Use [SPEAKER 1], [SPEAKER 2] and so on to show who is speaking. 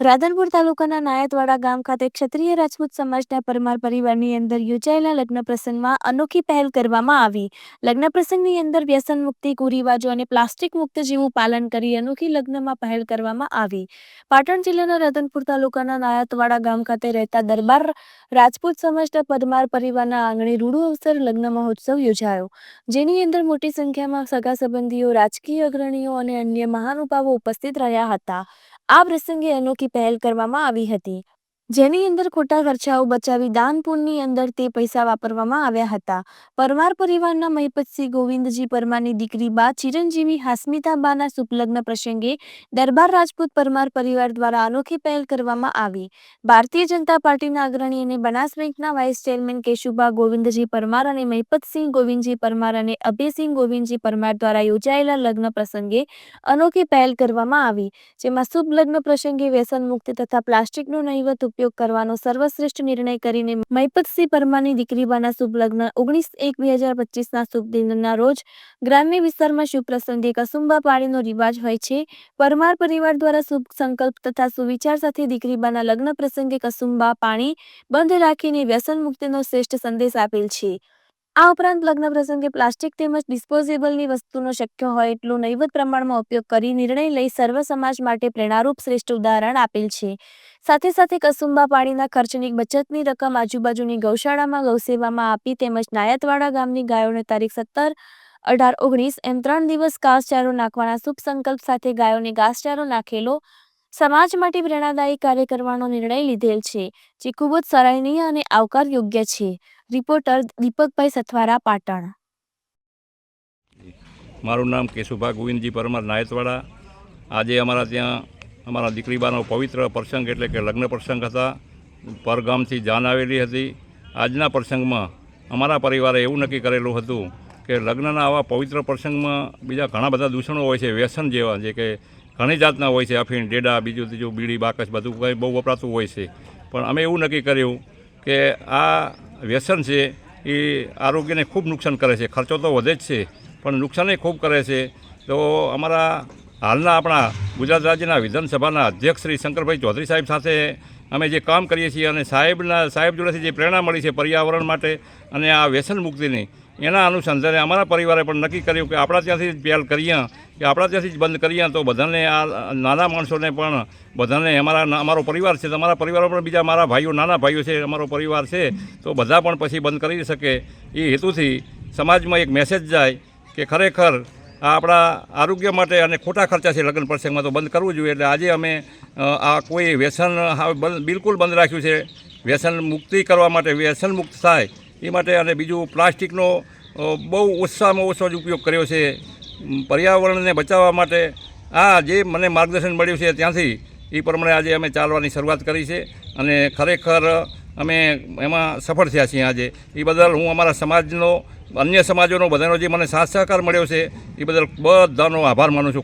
[SPEAKER 1] રાધનપુર તાલુકાના નાયતવાડા ગામ ખાતે ક્ષત્રિય રાજપૂત સમાજના પરમાર પરિવારની અંદર યોજાયેલા લગ્ન પ્રસંગમાં અનોખી પહેલ કરવામાં આવી. લગ્ન પ્રસંગની અંદર વ્યસન મુક્તિ, કુરિવાજો અને પ્લાસ્ટિક મુક્ત જેવું પાલન કરી અનોખી લગ્નમાં પહેલ કરવામાં આવી. પાટણ જિલ્લાના રાધનપુર તાલુકાના નાયતવાડા ગામ ખાતે રહેતા દરબાર રાજપૂત સમાજના પરમાર પરિવારના આંગણે રૂડુ અવસર લગ્ન મહોત્સવ યોજાયો. જેની અંદર મોટી સંખ્યામાં સગા સંબંધીઓ, રાજકીય અગ્રણીઓ અને અન્ય મહાનુભાવો ઉપસ્થિત રહ્યા હતા. આ પ્રસંગે અનોખી પહેલ કરવામાં આવી હતી. જેની અંદર ખોટા ખર્ચાઓ બચાવી દાન પુણ્યની અંદર તે પૈસા વાપરવામાં આવ્યા હતા. પરમાર પરિવારના મહિપતસિંહ ગોવિંદજી પરમારની દીકરી બા ચિરંજીવી હાસ્મિતાબાના સુપલગ્ન પ્રસંગે દરબાર રાજપૂત પરમાર પરિવાર દ્વારા અનોખી પહેલ કરવામાં આવી. ભારતીય જનતા પાર્ટીના અગ્રણી અને બનાસ બેંકના વાઇસ ચેરમેન કેશુભા ગોવિંદજી પરમાર અને મહિપતસિંહ ગોવિંદજી પરમાર અને અભયસિંહ ગોવિંદજી પરમાર દ્વારા યોજાયેલા લગ્ન પ્રસંગે અનોખી પહેલ કરવામાં આવી, જેમાં શુભ લગ્ન પ્રસંગે વ્યસન મુક્ત તથા પ્લાસ્ટિકનું નહિવત ઉપયોગ કરવાનો સર્વશ્રેષ્ઠ નિર્ણય કરીને મહિપતસિંહ પરમારની દીકરીબાના શુભ લગ્ન ઓગણીસ એક બે હજાર પચીસના શુભ દિનના રોજ ગ્રામ્ય વિસ્તારમાં શુભ પ્રસંગે કસુંબા પાણીનો રિવાજ હોય છે. પરમાર પરિવાર દ્વારા શુભ સંકલ્પ તથા સુવિચાર સાથે દીકરીબાના લગ્ન પ્રસંગે કસુંબા પાણી બંધ રાખીને વ્યસન મુક્તિનો શ્રેષ્ઠ સંદેશ આપેલ છે. આ ઉપરાંત લગ્ન પ્રસંગે પ્લાસ્ટિક તેમજ ડિસ્પોઝેબલની વસ્તુનો શક્ય હોય એટલો નૈવત પ્રમાણમાં ઉપયોગ કરી નિર્ણય લઈ સર્વ સમાજ માટે પ્રેરણારૂપ શ્રેષ્ઠ ઉદાહરણ આપેલ છે. સાથે સાથે કસુંબા પાણીના ખર્ચની બચતની રકમ આજુબાજુની ગૌશાળામાં ગૌસેવામાં આપી તેમજ નાયતવાડા ગામની ગાયોને તારીખ સત્તર અઢાર ઓગણીસ એમ ત્રણ દિવસ ઘાસચારો નાખવાના શુભ સંકલ્પ સાથે ગાયોને ઘાસચારો નાખેલો સમાજ માટે પ્રેરણાદાયી કાર્ય કરવાનો નિર્ણય લીધેલ છે, જે ખૂબ જ સરાહનીય અને આવકાર યોગ્ય છે. રિપોર્ટર દીપકભાઈ સથવારા, પાટણ.
[SPEAKER 2] મારું નામ કેશુભા ગોવિંદજી પરમાર નાયતવાડા. આજે અમારા ત્યાં અમારા દીકરીબાનો પવિત્ર પ્રસંગ એટલે કે લગ્ન પ્રસંગ હતા. પરગામથી જાન આવેલી હતી. આજના પ્રસંગમાં અમારા પરિવારે એવું નક્કી કરેલું હતું કે લગ્નના આવા પવિત્ર પ્રસંગમાં બીજા ઘણા બધા દૂષણો હોય છે, વ્યસન જેવા, જે કે ઘણી જાતના હોય છે, અફીણ, ડેડા, બીજું ત્રીજું, બીડી, બાકસ, બધું કંઈ બહુ વપરાતું હોય છે. પણ અમે એવું નક્કી કર્યું કે આ વ્યસન છે, એ આરોગ્યને ખૂબ નુકસાન કરે છે. ખર્ચો તો વધે જ છે, પણ નુકસાનય ખૂબ કરે છે. તો અમારા હાલના આપણા ગુજરાત રાજ્યના વિધાનસભાના અધ્યક્ષ શ્રી શંકરભાઈ ચૌધરી સાહેબ સાથે અમે જે કામ કરીએ છીએ અને સાહેબના, સાહેબ જોડેથી જે પ્રેરણા મળી છે પર્યાવરણ માટે અને આ વ્યસન મુક્તિની એના અનુસંધાને અમારા પરિવારે પણ નક્કી કર્યું કે આપણા ત્યાંથી જ પહેલ કરીએ, કે આપણા ત્યાંથી જ બંધ કરીએ તો બધાને આ નાના માણસોને પણ બધાને અમારા અમારો પરિવાર છે તમારા પરિવારો પણ બીજા મારા ભાઈઓ, નાના ભાઈઓ છે, અમારો પરિવાર છે, તો બધા પણ પછી બંધ કરી શકે. એ હેતુથી સમાજમાં એક મેસેજ જાય કે ખરેખર આ આપણા આરોગ્ય માટે અને ખોટા ખર્ચા છે લગ્ન પ્રસંગમાં તો બંધ કરવું જોઈએ. એટલે આજે અમે આ કોઈ વ્યસન બિલકુલ બંધ રાખ્યું છે. વ્યસન મુક્તિ કરવા માટે વ્યસન મુક્ત થાય. એ માટે અને બીજું પ્લાસ્ટિકનો બહુ ઓછામાં ઓછો જ ઉપયોગ કર્યો છે. પર્યાવરણને બચાવવા માટે આ જે મને માર્ગદર્શન મળ્યું છે ત્યાંથી, એ પ્રમાણે આજે અમે ચાલવાની શરૂઆત કરી છે અને ખરેખર અમે એમાં સફળ થયા છીએ આજે. એ બદલ હું અમારા સમાજનો, અન્ય સમાજોનો બધાનો જે મને સાથ સહકાર મળ્યો છે, એ બદલ બધાનો આભાર માનું છું.